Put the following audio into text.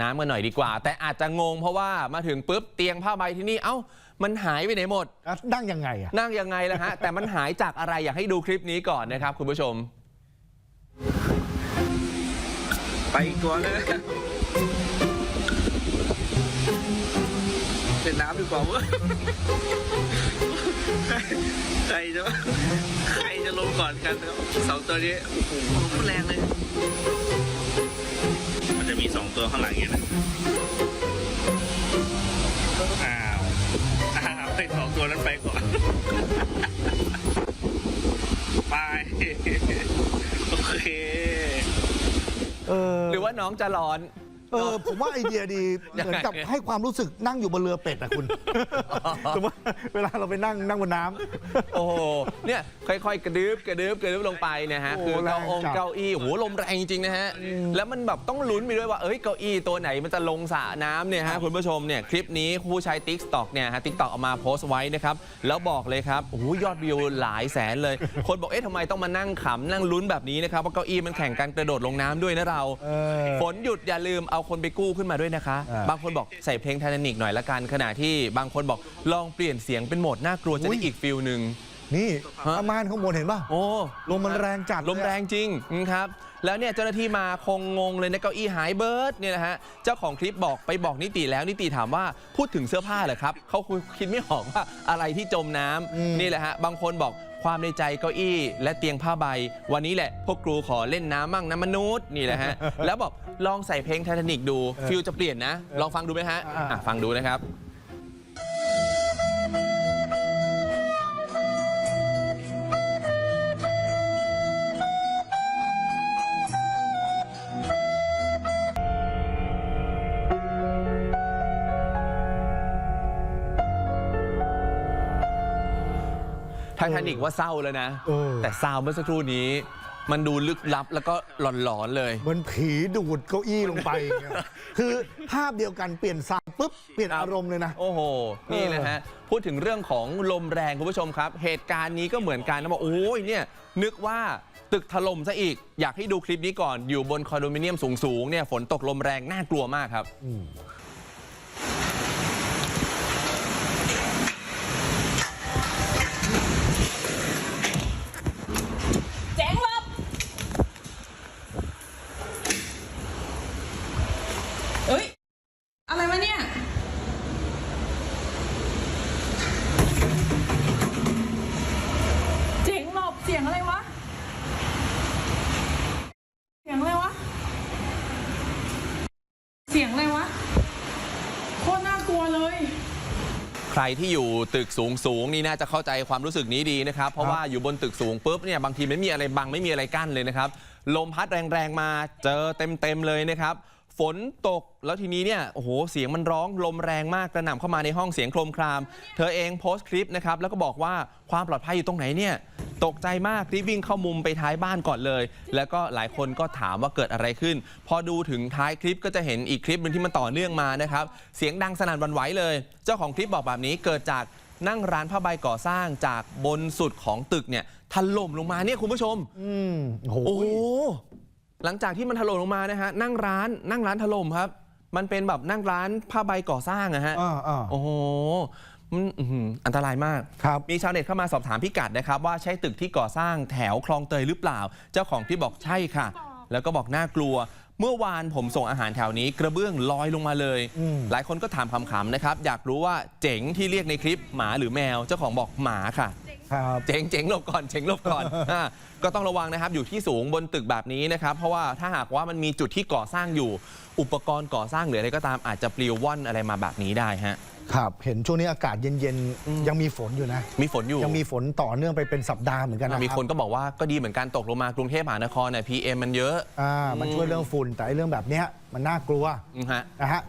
น้ำกันหน่อยดีกว่า แต่อาจจะงงเพราะว่ามาถึงปุ๊บเตียงผ้าใบที่นี่เอ้า มันหายไปไหนหมดอะนั่งยังไงอะนั่งยังไงล่ะฮะ แต่มันหายจากอะไรอยากให้ดูคลิปนี้ก่อนนะครับ คุณผู้ชม ไปอีกตัวเลยเล่นน้ำดีกว่าเว้ยใครจะใครจะลงก่อนกันครับสองตัวนี้โอ้โหลมแรงเลย มันจะมีสองตัวข้างหลังอย่างนี้นะอ้าวอ้าวให้สองตัวนั้นไปก่อน ไป โอเคเออหรือว่าน้องจะร้อน เออผมว่าไอเดียดียังไงเหมือนกับให้ความรู้สึกนั่งอยู่บนเรือเป็ดอะคุณสมมติเวลาเราไปนั่งนั่งบนน้ำ โอ้โหเนี่ยค่อยๆ กระดึบกระดึบกระดึบลงไปเนะฮะโอ้คือเก้าองแรงจัด เก้าอี้โอ้โหลมแรงจริงๆนะฮะแล้วมันแบบต้องลุ้นไปด้วยว่าเอ้ยเก้าอี้ตัวไหนมันจะลงสระน้ำเนี่ยฮะคุณผู้ชมเนี่ยคลิปนี้ผู้ใช้ t ิ k t o k เนี่ยฮะ t ิ k t o k เอามาโพสต์ไว้นะครับแล้วบอกเลยครับโอ้โหยอดวิวหลายแสนเลย คนบอกเอ๊ะทำไมต้องมานั่งขำนั่งลุ้นแบบนี้นะครับว่าเก้าอี้มันแข่งกันกระโดดลงน้ำด้วยนะเรา เออ ฝนหยุดอย่าลืมเอาคนไปกู้ขึ้นมาด้วยนะคะ อ่า บางคนบอกใส่เพลงไททานิกหน่อยละกันขณะที่บางคนบอกลองเปลี่ยนเสียงเป็นโหมดน่ากลัวจะได้อีกฟิลหนึ่ง นี่ฮะประมาณข้างบนเห็นป่ะ โอ้ลมมันแรงจัดลมแรงจริงนะครับ แล้วเนี่ยเจ้าหน้าที่มาคงงงเลยนะเก้าอี้หายเบิร์ดเนี่ยนะฮะ เจ้าของคลิปบอกไปบอกนิติแล้วนิติถามว่าพูดถึงเสื้อผ้าเหรอครับเขาคิดไม่ออกว่าอะไรที่จมน้ำนี่แหละฮะบางคนบอก ความในใจเก้าอี้ และเตียงผ้าใบ วันนี้แหละ พวกครูขอเล่นน้ำมั่งนะมนุษย์นี่แหละฮะ แล้วบอกลองใส่เพลงไททานิกดูฟิลจะเปลี่ยนนะ ลองฟังดูไหมฮะอะฟังดูนะครับ ไททานิกว่าเศร้าแล้วนะ เออ แต่ซาวด์เมื่อสักครู่นี้ มันดูลึกลับแล้วก็หลอนๆเลย เหมือนผีดูดเก้าอี้ลงไปอย่างเงี้ยคือภาพเดียวกันเปลี่ยนซาวด์ปุ๊บ เปลี่ยนครับอารมณ์เลยนะ โอ้โห นี่นะฮะ พูดถึงเรื่องของลมแรงคุณผู้ชมครับ เหตุการณ์นี้ก็เหมือนกันนะบอกโอ้ยเนี่ย นึกว่าตึกถล่มซะอีก อยากให้ดูคลิปนี้ก่อน อยู่บนคอนโดมิเนียมสูงๆ เนี่ย ฝนตกลมแรงน่ากลัวมากครับเจ๋งหลบ เอ้ย อะไรวะเนี่ย เจ๋งหลบเสียงอะไรวะ เสียงอะไรวะ เสียงอะไรวะ โคตรน่ากลัวเลย ใครที่อยู่ตึกสูงสูงนี่น่าจะเข้าใจความรู้สึกนี้ดีนะครับ เพราะว่าอยู่บนตึกสูงปุ๊บเนี่ยบางทีไม่มีอะไรบังไม่มีอะไรกั้นเลยนะครับ ลมพัดแรงๆมาเจอเต็มๆเลยนะครับ ฝนตกแล้วทีนี้เนี่ยโอ้โหเสียงมันร้องลมแรงมากกระหน่ำเข้ามาในห้องเสียงโครมคราม เธอเองโพสต์คลิปนะครับแล้วก็บอกว่าความปลอดภัยอยู่ตรงไหนเนี่ยตกใจมากรีบวิ่งเข้ามุมไปท้ายบ้านก่อนเลย แล้วก็หลายคนก็ถามว่าเกิดอะไรขึ้น พอดูถึงท้ายคลิปก็จะเห็นอีกคลิปหนึงที่มันต่อเนื่องมานะครับเสียงดังสนั่นหวันไหวเลย เจ้าของคลิปบอกแบบนี้เกิดจากนั่งร้านผ้าใบก่อสร้างจากบนสุดของตึกเนี่ยถล่มลงมาเนี่ยคุณผู้ชมอืมโอ้โหโอ้โหหลังจากที่มันถล่มลงมานะฮะนั่งร้านนั่งร้านถล่มครับ มันเป็นแบบนั่งร้านผ้าใบก่อสร้างนะฮะอ่าอ่า โอ้โหมันอื้อหืออันตรายมาก ครับ มีชาวเน็ตเข้ามาสอบถามพิกัดนะครับ ว่าใช่ตึกที่ก่อสร้างแถวคลองเตยหรือเปล่า เจ้าของที่บอกใช่ค่ะ แล้วก็บอกน่ากลัว เมื่อวานผมส่งอาหารแถวนี้ กระเบื้องลอยลงมาเลย อืม หลายคนก็ถามคำๆนะครับ อยากรู้ว่าเจ๋งที่เรียกในคลิปหมาหรือแมว เจ้าของบอกหมาค่ะ ครับเจ๋งเจ๋งหลบก่อนเจ๋งหลบก่อนอ่าก็ต้องระวังนะครับอยู่ที่สูงบนตึกแบบนี้นะครับเพราะว่าถ้าหากว่ามันมีจุดที่ก่อสร้างอยู่ อุปกรณ์ก่อสร้างหรืออะไรก็ตามอาจจะปลิวว่อนอะไรมาแบบนี้ได้ฮะ ครับ เห็นช่วงนี้อากาศเย็นๆ ยังมีฝนอยู่นะ มีฝนอยู่ ยังมีฝนต่อเนื่องไปเป็นสัปดาห์เหมือนกันนะมีรับคนก็บอกว่าก็ดีเหมือนกันตกลงมากรุงเทพมหานครเนี่ย PM มันเยอะอ่ามันช่วยเรื่องฝุ่นแต่ไอ้เรื่องแบบเนี้ยมันน่ากลัวอืมฮะ นะฮะ